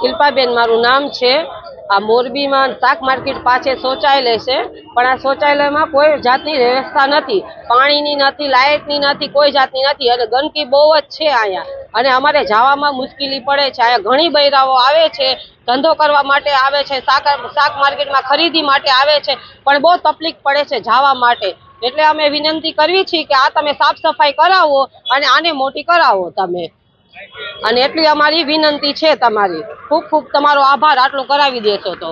શિલ્પાબેન, મારું નામ છે. આ મોરબીમાં શાક માર્કેટ પાસે શૌચાલય છે, પણ આ શૌચાલયમાં કોઈ જાતની વ્યવસ્થા નથી. પાણીની નથી, લાઇટની નથી, કોઈ જાતની નથી અને ગંદકી બહુ જ છે અહીંયા. અને અમારે જવામાં મુશ્કેલી પડે છે. અહીંયા ઘણી બૈરાઓ આવે છે, ધંધો કરવા માટે આવે છે, શાક શાક માર્કેટમાં ખરીદી માટે આવે છે, પણ બહુ તકલીફ પડે છે જવા માટે. એટલે અમે વિનંતી કરવી છીએ કે આ તમે સાફ સફાઈ કરાવો અને આને મોટી કરાવો તમે. અને એટલી અમારી વિનંતી છે તમારી. ખૂબ ખૂબ તમારો આભાર. આટલું કરાવી દેશો તો.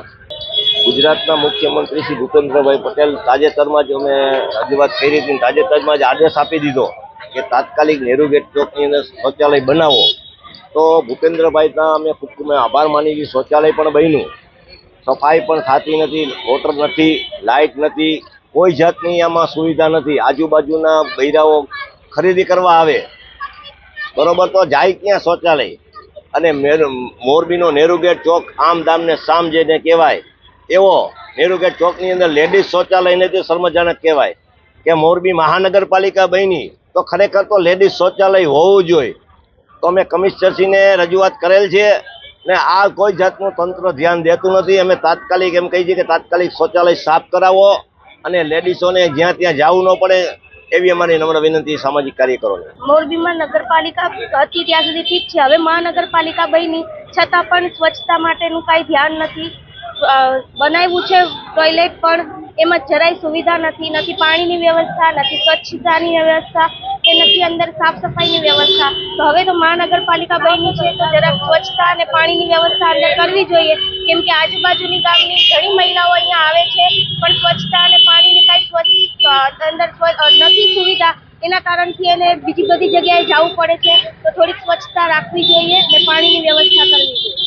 ગુજરાતના મુખ્યમંત્રી શ્રી ભૂપેન્દ્રભાઈ પટેલ તાજેતરમાં જ અમે રજૂઆત કરી હતી. તાજેતરમાં જ આદેશ આપી દીધો કે તાત્કાલિક નેહરુ ગેટ ચોકની અંદર શૌચાલય બનાવો. તો ભૂપેન્દ્રભાઈના અમે ખૂબ ખૂબ આભાર માની છીએ. શૌચાલય પણ બન્યું. સફાઈ પણ થતી નથી વોટર નથી, લાઇટ નથી, કોઈ જાતની આમાં સુવિધા નથી. આજુબાજુના બૈરાઓ ખરીદી કરવા આવે. બરોબર તો જાય ક્યાં શૌચાલય? અને મેર- મોરબીનો નેહરુ ગેટ ચોક આમ દામને સામ જેને કહેવાય, એવો નેહરુ ગેટ ચોકની અંદર લેડીઝ શૌચાલય નથી શર્મજનક કહેવાય. કે મોરબી મહાનગરપાલિકા બની તો ખરેખર તો લેડીઝ શૌચાલય હોવું જોઈએ. તો અમે કમિશનરશ્રીને રજૂઆત કરેલ છે ને આ કોઈ જાતનું તંત્ર ધ્યાન દેતું નથી. અમે તાત્કાલિક એમ કહીએ છીએ કે તાત્કાલિક શૌચાલય સાફ કરાવો અને લેડીઝોને જ્યાં ત્યાં જવું ન પડે એવી અમારી નમ્ર વિનંતી સામાજિક કાર્યકરોને. મોરબીમાં નગરપાલિકા હતી ત્યાં સુધી ઠીક છે. હવે મહાનગરપાલિકા બની છતાં પણ સ્વચ્છતા માટેનું કાંઈ ધ્યાન નથી. બનાવ્યું છે ટોયલેટ પણ. એમાં જરાય સુવિધા નથી. નથી પાણીની વ્યવસ્થા, નથી સ્વચ્છતાની વ્યવસ્થા કે નથી અંદર સાફ સફાઈની વ્યવસ્થા. તો હવે તો મહાનગરપાલિકા બની છે તો જરાક સ્વચ્છતા અને પાણીની વ્યવસ્થા અંદર કરવી જોઈએ. કેમ કે આજુબાજુની ગામની ઘણી મહિલાઓ અહીંયા આવે છે પણ સ્વચ્છતા અને પાણીની કાંઈ સ્વચ્છ અ, અંદર સ્વ- અ, નથી સુવિધા. એના કારણથી એને બીજી બધી જગ્યાએ જવું પડે છે. તો થોડીક સ્વચ્છતા રાખવી જોઈએ અને પાણીની વ્યવસ્થા કરવી જોઈએ.